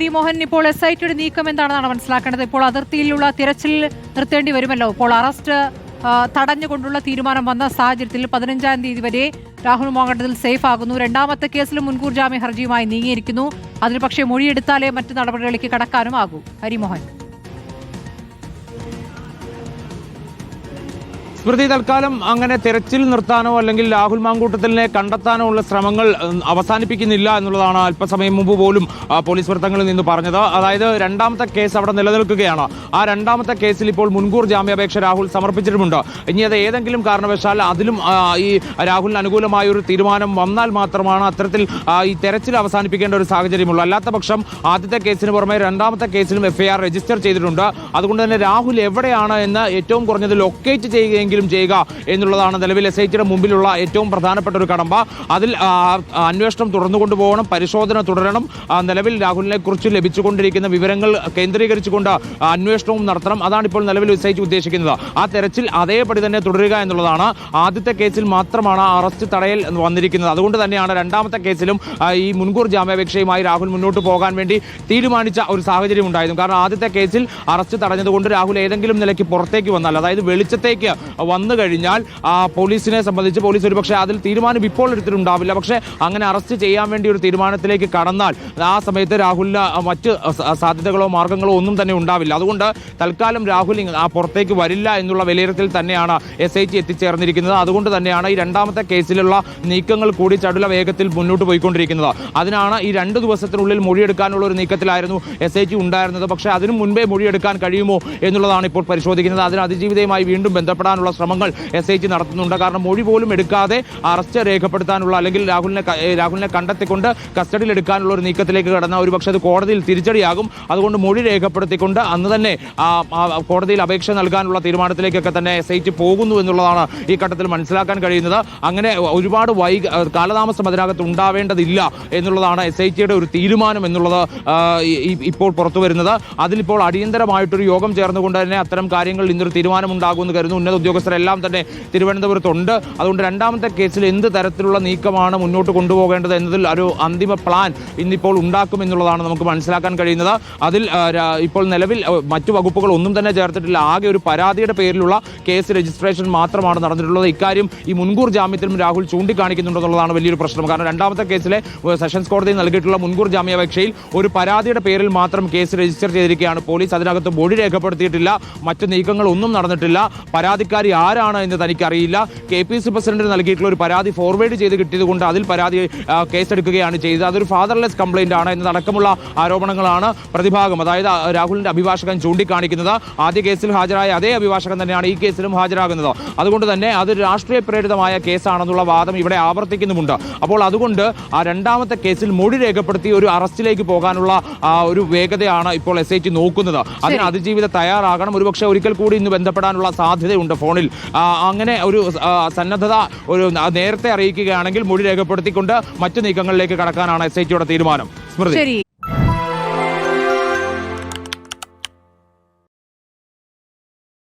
ഹരിമോഹൻ ഇപ്പോൾ S I ടിയുടെ നീക്കം എന്താണെന്നാണ് മനസ്സിലാക്കേണ്ടത്? ഇപ്പോൾ അതിർത്തിയിലുള്ള തിരച്ചിൽ നിർത്തേണ്ടി വരുമല്ലോ. ഇപ്പോൾ അറസ്റ്റ് തടഞ്ഞുകൊണ്ടുള്ള തീരുമാനം വന്ന സാഹചര്യത്തിൽ പതിനഞ്ചാം തീയതി വരെ രാഹുൽ മോഹൻഡത്തിൽ സേഫ് ആകുന്നു. രണ്ടാമത്തെ കേസിൽ മുൻകൂർ ജാമ്യ ഹർജിയുമായി നീങ്ങിയിരിക്കുന്നു. അതിന് പക്ഷേ മൊഴിയെടുത്താലേ മറ്റു നടപടികളിലേക്ക് കടക്കാനും ആകൂ. ഹരിമോഹൻ. സ്മൃതി തൽക്കാലം അങ്ങനെ തെരച്ചിൽ നിർത്താനോ അല്ലെങ്കിൽ രാഹുൽ മാങ്കൂട്ടത്തിനെ കണ്ടെത്താനോ ഉള്ള ശ്രമങ്ങൾ അവസാനിപ്പിക്കുന്നില്ല എന്നുള്ളതാണ് അല്പസമയം മുമ്പ് പോലും പോലീസ് വൃത്തങ്ങളിൽ നിന്ന് പറഞ്ഞത്. അതായത് രണ്ടാമത്തെ കേസ് അവിടെ നിലനിൽക്കുകയാണ്. ആ രണ്ടാമത്തെ കേസിൽ ഇപ്പോൾ മുൻകൂർ ജാമ്യാപേക്ഷ രാഹുൽ സമർപ്പിച്ചിട്ടുമുണ്ട്. ഇനി അത് ഏതെങ്കിലും കാരണവശാൽ അതിലും ഈ രാഹുലിന് അനുകൂലമായ ഒരു തീരുമാനം വന്നാൽ മാത്രമാണ് അത്തരത്തിൽ ഈ തെരച്ചിൽ അവസാനിപ്പിക്കേണ്ട ഒരു സാഹചര്യമുള്ളൂ. അല്ലാത്ത പക്ഷം ആദ്യത്തെ കേസിന് പുറമെ രണ്ടാമത്തെ കേസിലും എഫ്ഐആർ രജിസ്റ്റർ ചെയ്തിട്ടുണ്ട്. അതുകൊണ്ട് തന്നെ രാഹുൽ എവിടെയാണ് എന്ന് ഏറ്റവും കുറഞ്ഞത് ലൊക്കേറ്റ് ചെയ്യുകയെങ്കിലും ചെയ്യുക എന്നുള്ളതാണ് നിലവിൽ എസ് ഐ ടിയുടെ മുമ്പിലുള്ള ഏറ്റവും പ്രധാനപ്പെട്ട ഒരു കടമ്പ. അതിൽ അന്വേഷണം തുടർന്നു കൊണ്ടുപോകണം പരിശോധന തുടരണം. നിലവിൽ രാഹുലിനെ കുറിച്ച് ലഭിച്ചുകൊണ്ടിരിക്കുന്ന വിവരങ്ങൾ കേന്ദ്രീകരിച്ചുകൊണ്ട് അന്വേഷണവും നടത്തണം. അതാണ് ഇപ്പോൾ നിലവിൽ എസ് ഐ ഉദ്ദേശിക്കുന്നത്. ആ തെരച്ചിൽ അതേപടി തന്നെ തുടരുക എന്നുള്ളതാണ് ആദ്യത്തെ കേസിൽ മാത്രമാണ് അറസ്റ്റ് തടയൽ വന്നിരിക്കുന്നത്. അതുകൊണ്ട് തന്നെയാണ് രണ്ടാമത്തെ കേസിലും ഈ മുൻകൂർ ജാമ്യാപേക്ഷയുമായി രാഹുൽ മുന്നോട്ട് പോകാൻ വേണ്ടി തീരുമാനിച്ച ഒരു സാഹചര്യം ഉണ്ടായിരുന്നു. കാരണം ആദ്യത്തെ കേസിൽ അറസ്റ്റ് തടഞ്ഞതുകൊണ്ട് രാഹുൽ ഏതെങ്കിലും നിലയ്ക്ക് പുറത്തേക്ക് വന്നാൽ അതായത് വെളിച്ചത്തേക്ക് വന്നു കഴിഞ്ഞാൽ പോലീസിനെ സംബന്ധിച്ച് പോലീസ് ഒരുപക്ഷെ അതിൽ തീരുമാനം ഇപ്പോൾ എടുത്തിട്ടുണ്ടാവില്ല. പക്ഷേ അങ്ങനെ അറസ്റ്റ് ചെയ്യാൻ വേണ്ടി ഒരു തീരുമാനത്തിലേക്ക് കടന്നാൽ ആ സമയത്ത് രാഹുലിന് മറ്റ് സാധ്യതകളോ മാർഗങ്ങളോ ഒന്നും തന്നെ ഉണ്ടാവില്ല. അതുകൊണ്ട് തൽക്കാലം രാഹുൽ ആ പുറത്തേക്ക് വരില്ല എന്നുള്ള വിലയിരുത്തൽ തന്നെയാണ് എസ് ഐ ടി എത്തിച്ചേർന്നിരിക്കുന്നത്. അതുകൊണ്ട് തന്നെയാണ് ഈ രണ്ടാമത്തെ കേസിലുള്ള നീക്കങ്ങൾ കൂടി ചടുല വേഗത്തിൽ മുന്നോട്ട് പോയിക്കൊണ്ടിരിക്കുന്നത്. അതിനാണ് ഈ രണ്ട് ദിവസത്തിനുള്ളിൽ മൊഴിയെടുക്കാനുള്ള ഒരു നീക്കത്തിലായിരുന്നു എസ് ഐ ടി ഉണ്ടായിരുന്നത്. പക്ഷേ അതിനു മുൻപേ മൊഴിയെടുക്കാൻ കഴിയുമോ എന്നുള്ളതാണ് ഇപ്പോൾ പരിശോധിക്കുന്നത്. അതിന് അതിജീവിതയുമായി വീണ്ടും ബന്ധപ്പെടാനുള്ള ശ്രമങ്ങൾ എസ് ഐ ജി നടത്തുന്നുണ്ട്. കാരണം മൊഴി പോലും എടുക്കാതെ അറസ്റ്റ് രേഖപ്പെടുത്താനുള്ള അല്ലെങ്കിൽ രാഹുലിനെ രാഹുലിനെ കണ്ടെത്തിക്കൊണ്ട് കസ്റ്റഡിയിൽ എടുക്കാനുള്ള ഒരു നീക്കത്തിലേക്ക് കടന്ന ഒരു പക്ഷേ അത് കോടതിയിൽ തിരിച്ചടിയാകും. അതുകൊണ്ട് മൊഴി രേഖപ്പെടുത്തിക്കൊണ്ട് അന്ന് തന്നെ കോടതിയിൽ അപേക്ഷ നൽകാനുള്ള തീരുമാനത്തിലേക്കൊക്കെ തന്നെ എസ് ഐ ടി പോകുന്നു എന്നുള്ളതാണ് ഈ ഘട്ടത്തിൽ മനസ്സിലാക്കാൻ കഴിയുന്നത്. അങ്ങനെ ഒരുപാട് വൈ കാലതാമസം അതിനകത്ത് ഉണ്ടാവേണ്ടതില്ല എന്നുള്ളതാണ് എസ് ഐ ടിയുടെ ഒരു തീരുമാനം എന്നുള്ളത് ഇപ്പോൾ പുറത്തു വരുന്നത്. അതിലിപ്പോൾ അടിയന്തരമായിട്ടൊരു യോഗം ചേർന്നുകൊണ്ട് തന്നെ അത്തരം കാര്യങ്ങളിൽ ഇന്നൊരു തീരുമാനമുണ്ടാകുമെന്ന് കരുതുന്നു. ഉന്നത ഉദ്യോഗസ്ഥരെല്ലാം തന്നെ തിരുവനന്തപുരത്തുണ്ട്. അതുകൊണ്ട് രണ്ടാമത്തെ കേസിൽ എന്ത് തരത്തിലുള്ള നീക്കമാണ് മുന്നോട്ട് കൊണ്ടുപോകേണ്ടത് എന്നതിൽ ഒരു അന്തിമ പ്ലാൻ ഇന്നിപ്പോൾ ഉണ്ടാക്കും എന്നുള്ളതാണ് നമുക്ക് മനസ്സിലാക്കാൻ കഴിയുന്നത്. അതിൽ ഇപ്പോൾ നിലവിൽ മറ്റു വകുപ്പുകൾ ഒന്നും തന്നെ ചേർത്തിട്ടില്ല. ആകെ ഒരു പരാതിയുടെ പേരിലുള്ള കേസ് രജിസ്ട്രേഷൻ മാത്രമാണ് നടന്നിട്ടുള്ളത്. ഇക്കാര്യം ഈ മുൻകൂർ ജാമ്യത്തിലും രാഹുൽ ചൂണ്ടിക്കാണിക്കുന്നുണ്ടെന്നുള്ളതാണ് വലിയൊരു പ്രശ്നം. കാരണം രണ്ടാമത്തെ കേസിലെ സെഷൻസ് കോടതി നൽകിയിട്ടുള്ള മുൻകൂർ ജാമ്യാപേക്ഷയിൽ ഒരു പരാതിയുടെ പേരിൽ മാത്രം കേസ് രജിസ്റ്റർ ചെയ്തിരിക്കുകയാണ്. പോലീസ് അതിനകത്ത് മൊഴി രേഖപ്പെടുത്തിയിട്ടില്ല. മറ്റ് നീക്കങ്ങൾ ഒന്നും നടന്നിട്ടില്ല. പരാതിക്കാരി ആരാണ് എന്ന് തനിക്കറിയില്ല. കെ പി സി പ്രസിഡന്റിന് നൽകിയിട്ടുള്ള ഒരു പരാതി ഫോർവേഡ് ചെയ്ത് കിട്ടിയതുകൊണ്ട് അതിൽ പരാതി കേസെടുക്കുകയാണ് ചെയ്തത്. അതൊരു ഫാദർലെസ് കംപ്ലൈന്റ് ആണ് എന്നതടക്കമുള്ള ആരോപണങ്ങളാണ് പ്രതിഭാഗം. അതായത് രാഹുലിന്റെ അഭിഭാഷകൻ ചൂണ്ടിക്കാണിക്കുന്നത്. ആദ്യ കേസിൽ ഹാജരായ അതേ അഭിഭാഷകൻ തന്നെയാണ് ഈ കേസിലും ഹാജരാകുന്നത്. അതുകൊണ്ട് തന്നെ അതൊരു രാഷ്ട്രീയ പ്രേരിതമായ കേസാണെന്നുള്ള വാദം ഇവിടെ ആവർത്തിക്കുന്നുമുണ്ട്. അപ്പോൾ അതുകൊണ്ട് ആ രണ്ടാമത്തെ കേസിൽ മൊഴി രേഖപ്പെടുത്തി ഒരു അറസ്റ്റിലേക്ക് പോകാനുള്ള ഒരു വേഗതയാണ് ഇപ്പോൾ എസ് ഐ ടി നോക്കുന്നത്. അതിന് അതിജീവിത തയ്യാറാകണം. ഒരുപക്ഷെ ഒരിക്കൽ കൂടി ഇന്ന് ബന്ധപ്പെടാനുള്ള സാധ്യതയുണ്ട് ഫോണിൽ. ആ, അങ്ങനെ ഒരു സന്നദ്ധത ഒരു നേരത്തെ അറിയിക്കുകയാണെങ്കിൽ മൊഴി രേഖപ്പെടുത്തിക്കൊണ്ട് മറ്റു നീക്കങ്ങളിലേക്ക് കടക്കാനാണ് എസ് ഐ ടിയുടെ തീരുമാനം. സ്മൃതി.